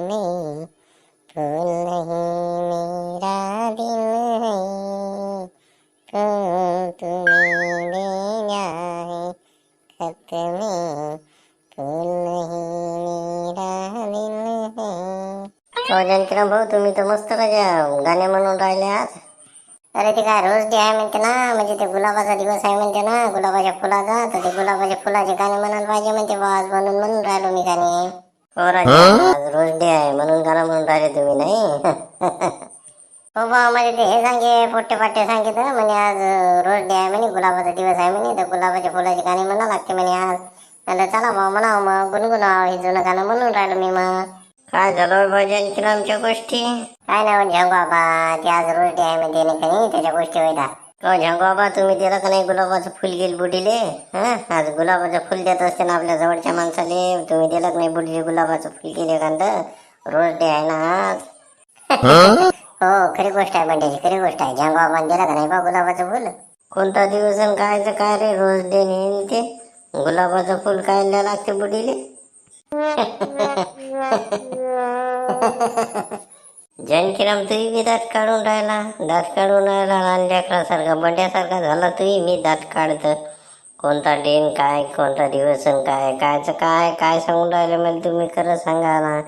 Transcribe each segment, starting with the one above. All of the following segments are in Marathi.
में फूल नहीं मेरा दिल है को तुम्हें देना है खत में फूल नहीं. मेरा दिल है हो जंतराम भाऊ तुम्ही तर मस्त कशा गाणे म्हणून राहिले आज अरे ते काय रोज डे आहे म्हणते ना म्हणजे ते गुलाबाचा दिवस आहे म्हणते ना गुलाबाच्या फुलाचा तर ते गुलाबाच्या फुलाचे गाणे म्हणायला पाहिजे म्हणते बाज म्हणून म्हणून राहिलो मी गाणे हो? राजा आज रोज डे आहे म्हणून गाणं म्हणून राहिले तुम्ही नाही? हो बा म्हणजे ते हे सांगे पोट्टे पाट्टे सांगितलं म्हणे आज रोज डे आहे म्हणे गुलाबाचा दिवस आहे म्हणे तर गुलाबाच्या फुलाची गाणी म्हणा लागते म्हणे आज. चला भाऊ म्हणावं मग गुणगुणावं हे जुनं गाणं म्हणून राहिलो मी मग. काय झालं भाऊ आमच्या गोष्टी? काय नाही म्हणजे बाबा ते आज रोज डे आहे का नाही त्याच्या गोष्टी होता हो झंग बाबा तुम्ही दिलं का नाही गुलाबाचं फुल गेल बुडीले? हं? आज गुलाबाचं फुल देत असते ना आपल्या जवळच्या माणसाले. तुम्ही दिलं का नाही बुडीले गुलाबाचं फुल केले एखाद? रोज डे आहे ना आज. हो? खरी गोष्ट आहे म्हणजे खरी गोष्ट आहे. बाबा दिला का नाही बा गुलाबाचं फुल? कोणता दिवस आणि कायचं काय रे रोज डे नेहमी ते. गुलाबाचं फुल काय लागते बुडीले? जानकीराम तुम्ही मी दात काढून राहिला. दात काढून राहिला लहान लेकरासारखा बंड्यासारखा झाला तुम्ही मी दात काढतो. कोणता डेन काय कोणता दिवस आणि काय कायचं काय काय सांगून राहिले मला तुम्ही? खरं सांगा ना.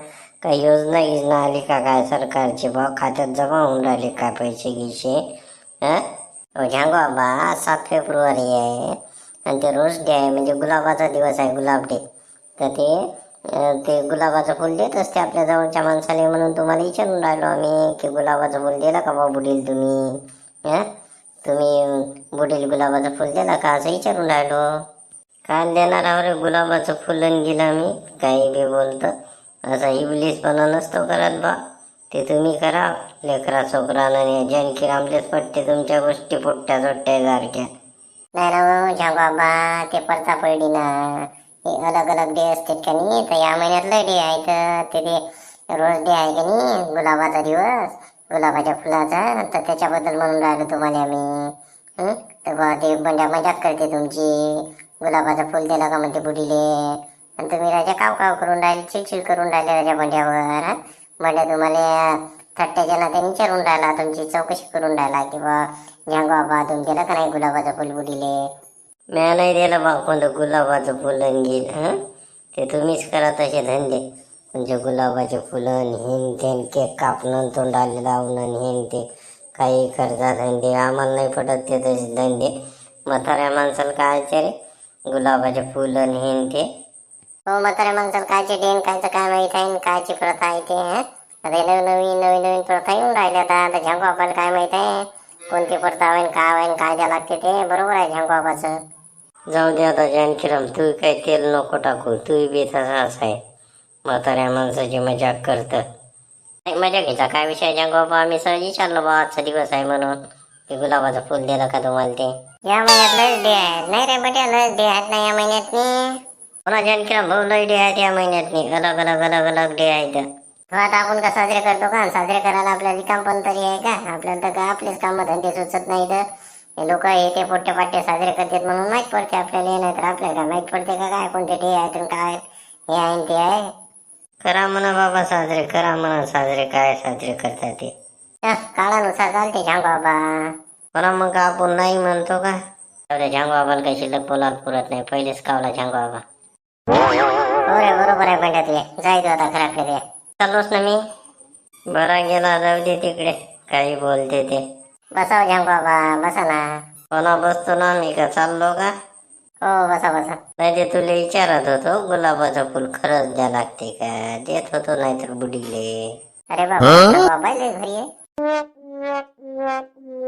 काही योजना गिजना आली का काय सरकारची? भाव खात्यात जमा होऊन राहिले काय पैसे गिसे हां झांगो बाबा सात फेब्रुवारी आहे. आणि ते रोज डे आहे म्हणजे गुलाबाचा दिवस आहे गुलाब डे. तर ते ते गुलाबाचं फुल देत असते आपल्या जवळच्या माणसाने म्हणून तुम्हाला विचारून राहिलो आम्ही की गुलाबाचं फुल दिलं का बा बुडील तुम्ही? हं? तुम्ही बुडील गुलाबाचं फुल दिला का असं विचारून राहिलो. काय देणार आहो गुलाबाचं फुलन गेलं आम्ही काही बी बोलतो. असा इबलीसपणा नसतो करत बा. ते तुम्ही करा. लेकरा आणि ज्याणखी रामलेच पटते तुमच्या गोष्टी पोट्ट्या चोट्ट्या सारख्या नाही ना झा बाबा ते पडता पडली ना हे अलग अलग डे असतात का नाही? तर या महिन्यातलं डे आहे तर ते डे रोज डे आहे का नाही? गुलाबाचा दिवस गुलाबाच्या फुलाचा. तर त्याच्याबद्दल म्हणून राहिलो तुम्हाला आम्ही तर बा ते बंड्या मजाक करते तुमची. गुलाबाचं फुल दिला का म्हणते बुडीले आणि तुम्ही राजा काव काव करून राहिले चिडचिड करून राहिले राजा बंड्यावर हं? बंड्या तुम्हाला थट्ट्याच्या नात्याने विचारून राहिला तुमची चौकशी करून राहिला की बा झ्यांग बाबा का नाही गुलाबाचं फुल बुडीले म्या नाही दिलं बा कोणतं गुलाबाचं फुलं घेईल हं? ते तुम्हीच करा तसे धंदे. म्हणजे गुलाबाचे फुलं हेन तेन केक कापणं तोंडाले लावणं हेन ते काही करता धंदे. आम्हाला नाही पडत ते तसे धंदे. म्हाताऱ्या माणसाला काय रे गुलाबाचे फुलं हेन ते. हो म्हाताऱ्या माणसाला कायचे डेन कायचं काय माहीत आहे कायची प्रथा आहे ते आता नवीन नवीन नवीन नवीन प्रथा येऊन राहिल्या आता आता झंग काय माहीत आहे? कोणती प्रथा होईन काय होईन काय द्या लागते ते बरोबर आहे झंग बाबाचं. जाऊ दे आता जानकीराम तू काय तेल नको टाकू तू बी तसाच आहे. म्हाताऱ्या माणसाची मजाक करत. मजा घ्यायचा काय विषय जंग बाबा? आम्ही सहज विचारलो बा आजचा दिवस आहे म्हणून. ते गुलाबाचं फुल दिलं का तुम्हाला ते? या महिन्यात लस डे आहेत नाही रे बट्या लस डे आहेत ना या महिन्यात पुन्हा जानकीराम भाऊ लय डे आहेत या महिन्यात अलग अलग अलग अलग डे आहेत आता आपण का साजरे करतो का? साजरे करायला आपल्याला रिकाम पण तरी आहे का? आपल्याला तर काय आपलेच काम धंदे सुचत नाही तर हे लोक हे ते पोट्टे पाट्टे साजरे करतात म्हणून माहीत पडते आपल्याला नाही तर आपल्याला काय माहीत पडते का काय? कोणते डे आहेत काय हे आहे ते आहे. करा म्हणा बाबा साजरे करा म्हणा साजरे काय साजरे करतात ते. काळानुसार चालते झांग बाबा. बरं मग आपण नाही म्हणतो का? एवढ्या झांग बाबाला काही शिल्लक बोलायला पुरत नाही. पहिलेच कावला झांग बाबा. हो रे बरोबर आहे म्हणतात ते. जायचं आता घराकडे ते चाललोच ना मी? बरा गेला जाऊ दे तिकडे. काही बोलते ते. बसा झांग बाबा बसा ना. कोणा बसतो ना मी का चाललो का? हो बसा बसा. नाही ते तुला विचारत होतो गुलाबाचं फुल खरंच द्या लागते का? देत होतो नाहीतर बुडीले. अरे बाबा बाबा घरी आहे.